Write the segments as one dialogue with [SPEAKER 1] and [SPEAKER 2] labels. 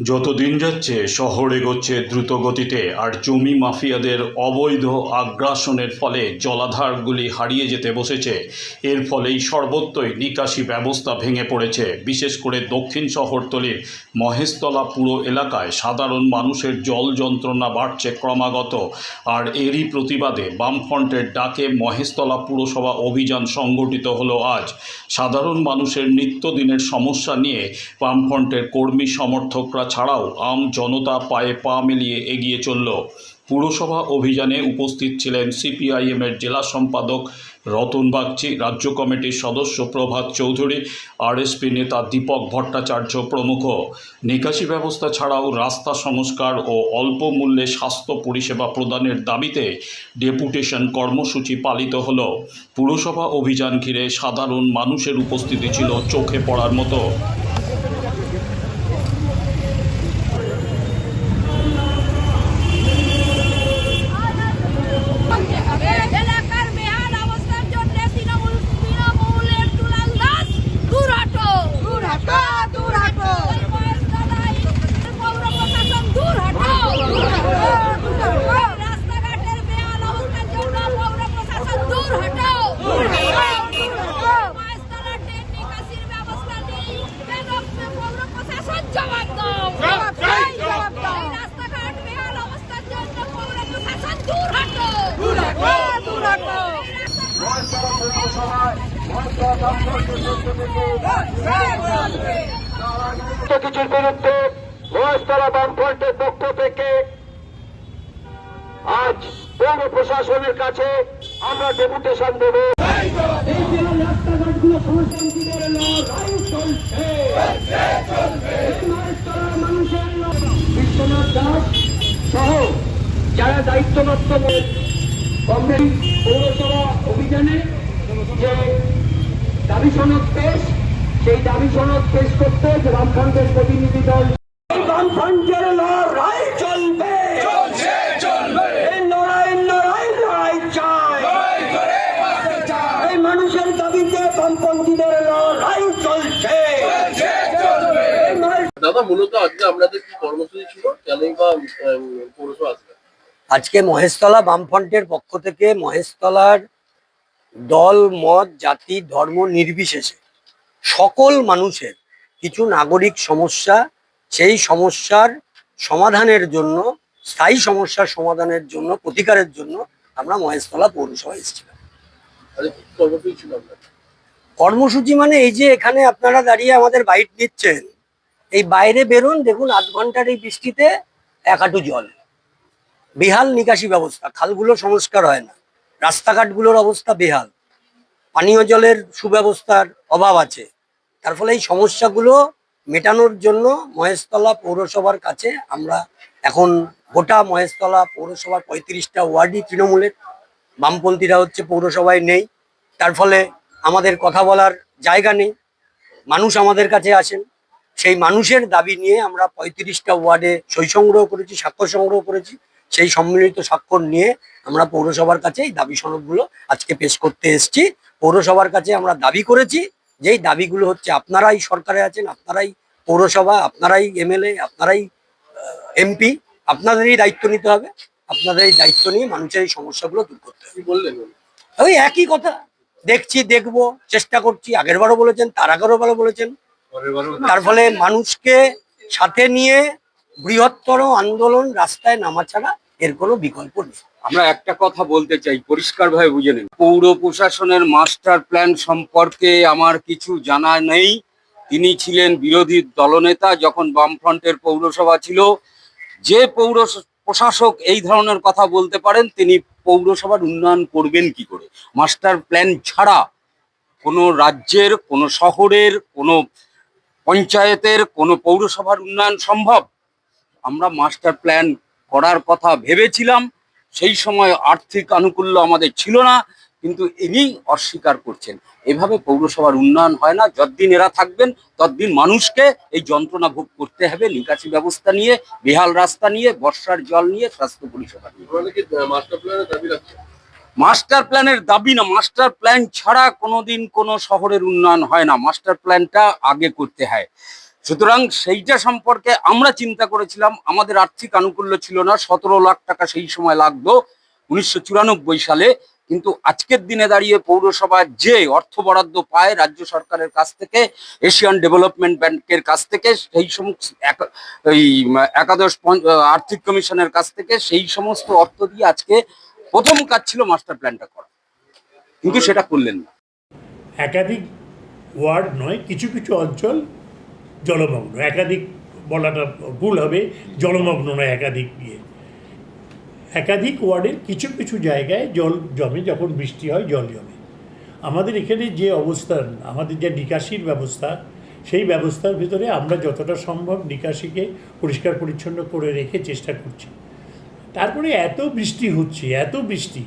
[SPEAKER 1] যত দিন যাচ্ছে, শহর এগোচ্ছে দ্রুত গতিতে আর জমি মাফিয়াদের অবৈধ আগ্রাসনের ফলে জলাধারগুলি হারিয়ে যেতে বসেছে। এর ফলেই সর্বত্রই নিকাশি ব্যবস্থা ভেঙে পড়েছে। বিশেষ করে দক্ষিণ শহরতলির মহেশতলা পুরো এলাকায় সাধারণ মানুষের জল যন্ত্রণা বাড়ছে ক্রমাগত। আর এরই প্রতিবাদে বামফ্রন্টের ডাকে মহেশতলা পুরসভা অভিযান সংগঠিত হলো আজ। সাধারণ মানুষের নিত্যদিনের সমস্যা নিয়ে বামফ্রন্টের কর্মী সমর্থকরা ছাড়াও আম জনতা পায়ে পা মিলিয়ে এগিয়ে চলল। পুরসভা অভিযানে উপস্থিত ছিলেন সিপিআইএমের জেলা সম্পাদক রতন বাগচি, রাজ্য কমিটির সদস্য প্রভাত চৌধুরী, আরএসপি নেতা দীপক ভট্টাচার্য প্রমুখ। নিকাশি ব্যবস্থা ছাড়াও রাস্তা সংস্কার ও অল্প মূল্যে স্বাস্থ্য পরিষেবা প্রদানের দাবিতে ডেপুটেশন কর্মসূচি পালিত হল। পুরসভা অভিযান ঘিরে সাধারণ মানুষের উপস্থিতি ছিল চোখে পড়ার মতো
[SPEAKER 2] এলাকার বেহাল অবস্থার জন্য তৃণমূল তৃণমূলের তুলাল দাস দূর হটো দূর হটো দূর হটো পৌর প্রশাসন দূর হটো দূর হটো রাস্তাঘাটের বেহাল অবস্থার জন্য পৌর প্রশাসন দূর হটো দূর হটো মাইস্তলা ট্রেন নিকাশির ব্যবস্থা নেই কেন পৌর প্রশাসন জবাব দাও জবাব দাও জবাব দাও রাস্তাঘাট বেহাল অবস্থার জন্য পৌর প্রশাসন দূর হটো দূর হটো দূর হটো
[SPEAKER 3] সমস্ত কিছুর বিরুদ্ধে মহেশতলা বামফ্রন্টের পক্ষ থেকে আজ পৌর প্রশাসনের কাছে আমরা ডেপুটেশন দেব। বিশ্বনাথ দাস সহ যারা দায়িত্বপ্রাপ্ত কংগ্রেস পৌরসভা অভিযানে যে দাবি সনদ পেশ সেই দাবি সনদ পেশ করতে যে বামফ্রন্টের প্রতিনিধি দল এই বামফ্রন্টের লড়াই চলবে। চলছে চলবে। এই লড়াই লড়াই লড়াই চাই। এই মানুষের দাবিতে বামপন্থীদের লড়াই চলছে।
[SPEAKER 4] দাদা মূলত আজকে আপনাদের কি কর্মসূচি ছিল? কেনই বা উম, পৌরসভা
[SPEAKER 5] আজকে মহেশতলা বামফ্রন্টের পক্ষ থেকে মহেশতলার দল মত জাতি ধর্ম নির্বিশেষে সকল মানুষের কিছু নাগরিক সমস্যা সেই সমস্যার সমাধানের জন্য স্থায়ী সমস্যার সমাধানের জন্য প্রতিকারের জন্য আমরা মহেশতলা পৌরসভায় এসেছিলাম।
[SPEAKER 4] কর্মসূচি
[SPEAKER 5] মানে এই যে এখানে আপনারা দাঁড়িয়ে আমাদের বাইট নিচ্ছেন এই বাইরে বেরোন দেখুন আধ ঘণ্টার এই বৃষ্টিতে এক হাঁটু জল। বেহাল নিকাশি ব্যবস্থা খালগুলো সংস্কার হয় না। রাস্তাঘাটগুলোর অবস্থা বেহাল। পানীয় জলের সুব্যবস্থার অভাব আছে। তার ফলে এই সমস্যাগুলো মেটানোর জন্য মহেশতলা পৌরসভার কাছে আমরা এখন গোটা মহেশতলা পৌরসভার পঁয়ত্রিশটা ওয়ার্ডই তৃণমূলের। বামপন্থীরা হচ্ছে পৌরসভায় নেই। তার ফলে আমাদের কথা বলার জায়গা নেই। মানুষ আমাদের কাছে আসেন। সেই মানুষের দাবি নিয়ে আমরা পঁয়ত্রিশটা ওয়ার্ডে সই সংগ্রহ করেছি, স্বাক্ষর সংগ্রহ করেছি। সেই সম্মিলিত স্বাক্ষর নিয়ে আমরা পৌরসভার কাছে এই দাবি সনদগুলো আজকে পেশ করতে এসেছি। পৌরসভার কাছে আমরা দাবি করেছি যেই দাবিগুলো হচ্ছে আপনারাই সরকারে আছেন আপনারাই পৌরসভা আপনারাই এমএলএ আপনারাই এমপি আপনাদেরই দায়িত্ব নিতে হবে আপনাদের এই দায়িত্ব নিয়ে মানুষের এই সমস্যাগুলো দূর করতে হবে।
[SPEAKER 4] বললেন?
[SPEAKER 5] ওই একই কথা দেখছি দেখব চেষ্টা করছি আগের বারও বলেছেন তার আগেরও বারও বলেছেন। তার ফলে মানুষকে সাথে নিয়ে বৃহত্তর আন্দোলন রাস্তায় নামা ছাড়া এর কোনো বিকল্প নেই।
[SPEAKER 6] আমরা একটা কথা বলতে চাই, পরিষ্কারভাবে বুঝে নিন। পৌর প্রশাসনের মাস্টার প্ল্যান সম্পর্কে আমার কিছু জানা নেই। তিনি ছিলেন বিরোধী দলনেতা যখন বামফ্রন্টের পৌরসভা ছিল। যে পৌর প্রশাসক এই ধরনের কথা বলতে পারেন, তিনি পৌরসভার উন্নয়ন করবেন কি করে? মাস্টার প্ল্যান ছাড়া কোনো রাজ্যের, কোনো শহরের, কোনো পঞ্চায়েতের, কোনো পৌরসভার উন্নয়ন সম্ভব? আমরা মাস্টার প্ল্যান করার কথা ভেবেছিলাম সেই সময় আর্থিক আনুকূল্য আমাদের ছিল না কিন্তু ইনি অস্বীকার করছেন। এভাবে পৌরসভার উন্নয়ন হয় না যতদিন এরা থাকবেন ততদিন মানুষকে এই যন্ত্রণা ভোগ করতে হবে নিকাশি ব্যবস্থা নিয়ে বেহাল রাস্তা নিয়ে বর্ষার জল নিয়ে স্বাস্থ্য পরিষেবা নিয়ে।
[SPEAKER 4] মাস্টার প্ল্যানের দাবি
[SPEAKER 6] না মাস্টার প্ল্যান ছাড়া কোনোদিন কোনো শহরের উন্নয়ন হয় না। মাস্টার প্ল্যানটা আগে করতে হয়। সুতরাং সেইটা সম্পর্কে আমরা চিন্তা করেছিলাম। আমাদের আর্থিক আনুকূল্য ছিল না, সতেরো লাখ টাকা সেই সময় লাগতো, উনিশশো চুরানব্বই সালে। কিন্তু আজকের দিনে দাঁড়িয়ে পৌরসভা যে অর্থ বরাদ্দ পায় রাজ্য সরকারের কাছ থেকে, এশিয়ান ডেভেলপমেন্ট ব্যাংকের কাছ থেকে, সেই সমস্ত এই, একাদশ আর্থিক কমিশনের কাছ থেকে, সেই সমস্ত অর্থ দিয়ে আজকে প্রথম কাজ ছিল মাস্টার প্ল্যানটা করা। কিন্তু সেটা করলেন না।
[SPEAKER 7] একাধিক ওয়ার্ড নয়, কিছু কিছু অঞ্চল জলমগ্ন। একাধিক বলাটা ভুল হবে, জলমগ্ন নয়, একাধিক ইয়ে। একাধিক ওয়ার্ডের কিছু কিছু জায়গায় জল জমে, যখন বৃষ্টি হয় জল জমে। আমাদের এখানে যে অবস্থান আমাদের যে নিকাশির ব্যবস্থা, সেই ব্যবস্থার ভিতরে আমরা যতটা সম্ভব নিকাশিকে পরিষ্কার পরিচ্ছন্ন করে রেখে চেষ্টা করছি। তারপরে এত বৃষ্টি হচ্ছে, এত বৃষ্টি,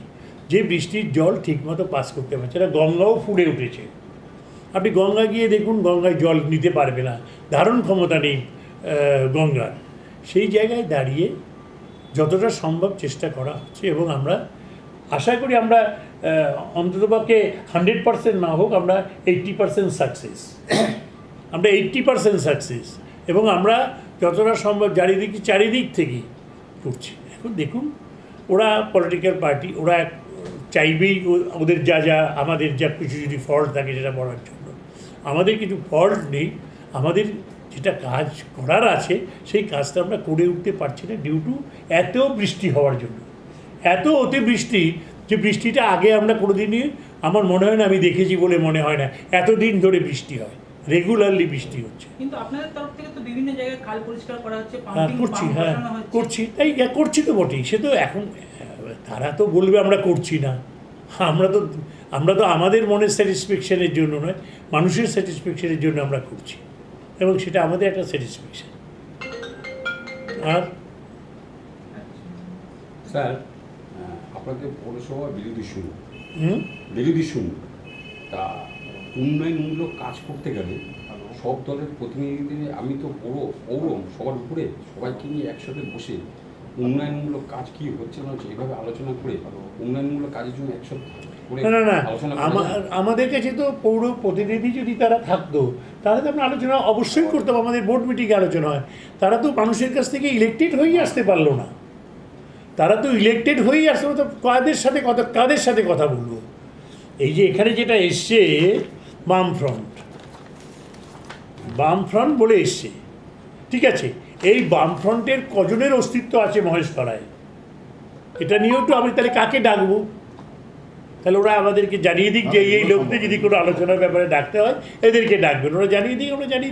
[SPEAKER 7] যে বৃষ্টির জল ঠিকমতো পাস করতে পারছে না, গঙ্গাও ফুড়ে উঠেছে। আপনি গঙ্গা গিয়ে দেখুন, গঙ্গায় জল নিতে পারবে না। ধারণ ক্ষমতা নেই গঙ্গার। সেই জায়গায় দাঁড়িয়ে যতটা সম্ভব চেষ্টা করা হচ্ছে এবং আমরা আশা করি আমরা অন্ততপক্ষে হান্ড্রেড পার্সেন্ট না হোক, আমরা এইট্টি পার্সেন্ট সাকসেস। আমরা এইট্টি পার্সেন্ট সাকসেস এবং আমরা যতটা সম্ভব চারিদিক চারিদিক থেকেই করছি। এখন দেখুন, ওরা পলিটিক্যাল পার্টি, ওরা চাইবেই ওদের যা যা, আমাদের যা কিছু যদি ফল্ট থাকে সেটা বলার জন্য। আমাদের কিছু ফল্ট নেই। আমাদের যেটা কাজ করার আছে সেই কাজটা আমরা করে উঠতে পারছি না ডিউ টু এত বৃষ্টি হওয়ার জন্য। এত অতি বৃষ্টি যে বৃষ্টিটা আগে আমরা কোনো দিনই আমার মনে হয় না আমি দেখেছি বলে মনে হয় না। এতদিন ধরে বৃষ্টি হয় রেগুলারলি বৃষ্টি হচ্ছে।
[SPEAKER 8] কিন্তু আপনাদের তরফ থেকে তো বিভিন্ন জায়গায় খাল পরিষ্কার করা হচ্ছে
[SPEAKER 7] হ্যাঁ করছি হ্যাঁ করছি। তাই হ্যাঁ, করছি তো বটেই। সে তো এখন তারা তো বলবে আমরা করছি না। আমরা তো আমরা তো আমাদের মনের স্যাটিসফ্যাকশনের জন্য নয় মানুষের স্যাটিসফ্যাকশনের জন্য আমরা করছি এবং সেটা আমাদের একটা স্যাটিসফ্যাকশন। আর?
[SPEAKER 9] স্যার আপনাদের পৌরসভা বিরোধী
[SPEAKER 7] হুম?
[SPEAKER 9] বিরোধী শূন্য তা উন্নয়নমূলক কাজ করতে গেলে সব দলের প্রতিনিধিদের আমি তো পৌর পৌর সবার উপরে সবাইকে নিয়ে একসাথে বসে উন্নয়নমূলক কাজ কি হচ্ছে না হচ্ছে এভাবে আলোচনা করে উন্নয়নমূলক কাজের জন্য করে
[SPEAKER 7] না না না? আমাদের কাছে তো পৌর প্রতিনিধি যদি তারা থাকতো তাহলে তো আমরা আলোচনা অবশ্যই করতাম আমাদের বোর্ড মিটিংয়ে আলোচনা হয়। তারা তো মানুষের কাছ থেকে ইলেকটেড হয়েই আসতে পারল না। তারা তো ইলেকটেড হয়েই আসতে পারতো কাদের সাথে কথা কাদের সাথে কথা বলব? এই যে এখানে যেটা এসছে বাম ফ্রন্ট বাম ফ্রন্ট বলে এসছে। ঠিক আছে? এই বামফ্রন্টের কজনের অস্তিত্ব আছে মহেশতলায়? এটা নিয়েও তো আমি তাহলে কাকে ডাকবো? তাহলে ওরা আমাদেরকে জানিয়ে দিক যে এই লোকদের যদি কোনো আলোচনার ব্যাপারে ডাকতে হয়, এদেরকে ডাকবেন। ওরা জানিয়ে দিই আমরা জানিয়ে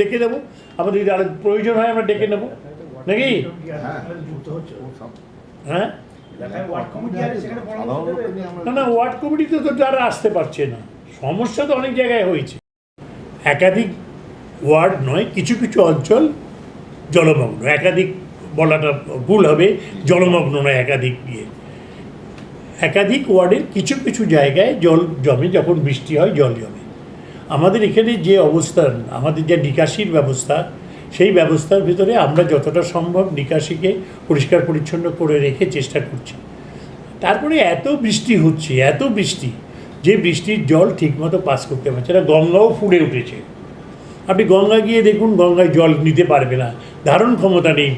[SPEAKER 7] ডেকে দেবো। আমাদের যদি প্রয়োজন হয়, আমরা ডেকে নেব। নাকি? হ্যাঁ? না না, ওয়ার্ড কমিটিতে তো তারা আসতে পারছে না। সমস্যা তো অনেক জায়গায় হয়েছে। একাধিক ওয়ার্ড নয়, কিছু কিছু অঞ্চল জলমগ্ন। একাধিক বলাটা ভুল হবে, জলমগ্ন নয়, একাধিক ইয়ে। একাধিক ওয়ার্ডের কিছু কিছু জায়গায় জল জমে, যখন বৃষ্টি হয় জল জমে। আমাদের এখানে যে অবস্থান, আমাদের যে নিকাশির ব্যবস্থা, সেই ব্যবস্থার ভিতরে আমরা যতটা সম্ভব নিকাশিকে পরিষ্কার পরিচ্ছন্ন করে রেখে চেষ্টা করছি। তারপরে এত বৃষ্টি হচ্ছে, এত বৃষ্টি, যে বৃষ্টির জল ঠিকমতো পাস করতে পারছে না, গঙ্গাও ফুড়ে উঠেছে। আপনি গঙ্গা গিয়ে দেখুন, গঙ্গায় জল নিতে পারবে না। ধারণ ক্ষমতা নেই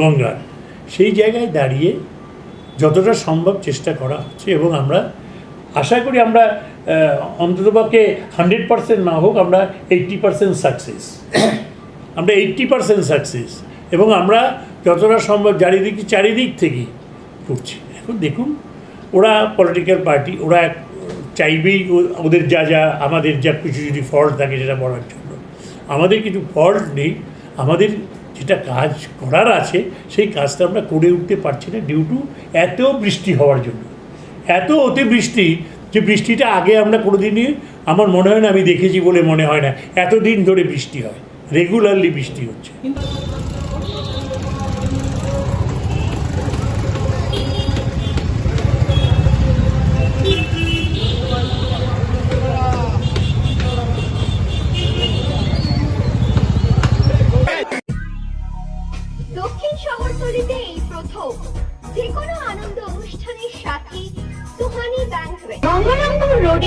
[SPEAKER 7] গঙ্গার। সেই জায়গায় দাঁড়িয়ে যতটা সম্ভব চেষ্টা করা হচ্ছে এবং আমরা আশা করি আমরা অন্ততপক্ষে হান্ড্রেড পার্সেন্ট না হোক, আমরা এইট্টি পার্সেন্ট সাকসেস আমরা এইট্টি পার্সেন্ট সাকসেস এবং আমরা যতটা সম্ভব চারিদিক চারিদিক থেকে করছি এখন দেখুন, ওরা পলিটিক্যাল পার্টি ওরা চাইবেই ওদের যা যা, আমাদের যা কিছু যদি ফল্ট থাকে সেটা বলার জন্য। আমাদের কিছু ফল্ট নেই। আমাদের যেটা কাজ করার আছে, সেই কাজটা আমরা করে উঠতে পারছি না ডিউ টু এত বৃষ্টি হওয়ার জন্য। এত অতি বৃষ্টি যে বৃষ্টিটা আগে আমরা কোনো দিনই আমার মনে হয় না আমি দেখেছি বলে মনে হয় না, এতদিন ধরে বৃষ্টি হয়। রেগুলারলি বৃষ্টি হচ্ছে।